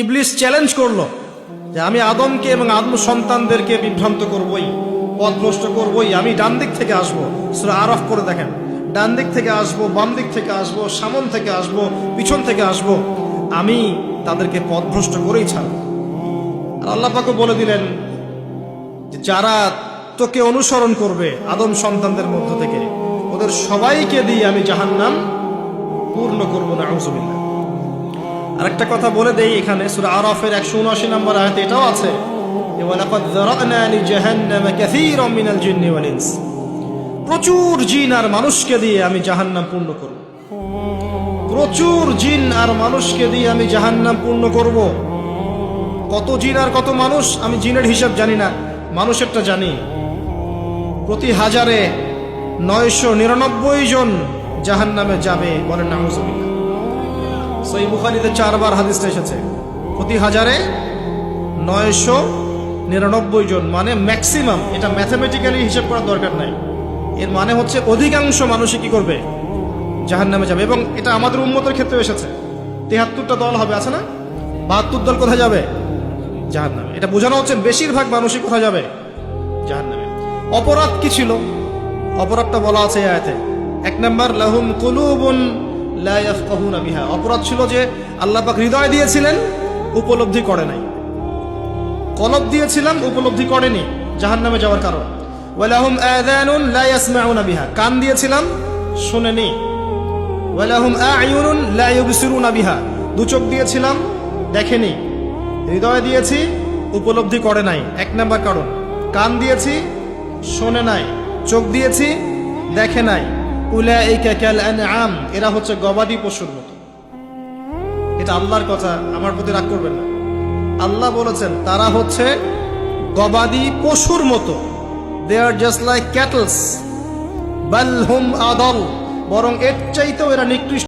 ইবলিস চ্যালেঞ্জ করল যে আমি আদমকে এবং আদম সন্তানদেরকে বিভ্রান্ত করবই পথভ্রষ্ট করবই। আমি ডান দিক থেকে আসব, সুরা আরফ করে দেখেন। ডান দিক থেকে আসব, বাম দিক থেকে আসব, সামন থেকে আসব, পিছন থেকে আসব। আমি তাদেরকে পথভ্রষ্ট করেই ছাড়ব। আর আল্লাহ পাকে বলে দিলেন যারা তোকে অনুসরণ করবে আদম সন্তানদের মধ্য থেকে, ওদের সবাইকে দিয়ে আমি জাহান্নাম পূর্ণ করব না আউজুবিল্লাহ আর একটা কথা বলে দেই এখানে, সুরা আরফের একশো উনআশি নম্বর আয়াতে এটাও আছে প্রচুর জিন আর মানুষকে দিয়ে আমি জাহান্নাম পূর্ণ করব। প্রচুর জিন আর মানুষকে দিয়ে আমি জাহান্নাম পূর্ণ করব। কত জিন আর কত মানুষ, আমি জিনের হিসাব জানি না, মানুষেরটা জানি। প্রতি হাজারে নয়শো নিরানব্বই জন জাহান্নামে যাবে বলেন নাউজুবিল্লাহ সই বুখারিতে চারবার হাদিসটা এসেছে। প্রতি হাজারে নয়শো নিরানব্বই জন মানে ম্যাক্সিমাম এটা ম্যাথামেটিক্যালি হিসাব করার দরকার নাই। এর মানে হচ্ছে অধিকাংশ মানুষই কি করবে? জাহান নামে যাবে। এবং এটা আমাদের উন্মতের ক্ষেত্রে এসেছে। তেহাত্তরটা দল হবে, আছে না? বাহাত্তর দল কোথায় যাবে? জাহান নামে এটা বোঝানো হচ্ছে বেশিরভাগ মানুষই কোথায় যাবে? জাহান নামে অপরাধ কি ছিল? অপরাধটা বলা আছে এক নম্বর, লাহুম কুলুবুন লা ইয়াফকাহুনা বিহা। অপরাধ ছিল যে আল্লাহ পাক হৃদয় দিয়েছিলেন, উপলব্ধি করে নাই। কলব দিয়েছিলাম উপলব্ধি করেনি, জাহান্নামে যাওয়ার কারণ। ওয়ালাহুম আযানুন লা ইয়াসমাউনা বিহা। কান দিয়েছিলাম শুনেনি। ওয়ালাহুম আ'য়ুনুন লা ইউবসিরুনা বিহা। দু চোখ দিয়েছিলাম, দেখেনি। হৃদয় দিয়েছি, উপলব্ধি করে নাই। এক নাম্বার কারণ, কান দিয়েছি, শোনে নাই। চোখ দিয়েছি, দেখে নাই। আনআম, এরা হচ্ছে গবাদি পশুর মতো। এটা আল্লাহর কথা, আমার প্রতি রাগ করবেন না। আল্লাহ বলেছেন, তারা হচ্ছে গবাদি পশুর মতো। দে আর জাস্ট লাইক ক্যাটলস বাল হুম আদল বরং এর চাইতেও এরা নিকৃষ্ট।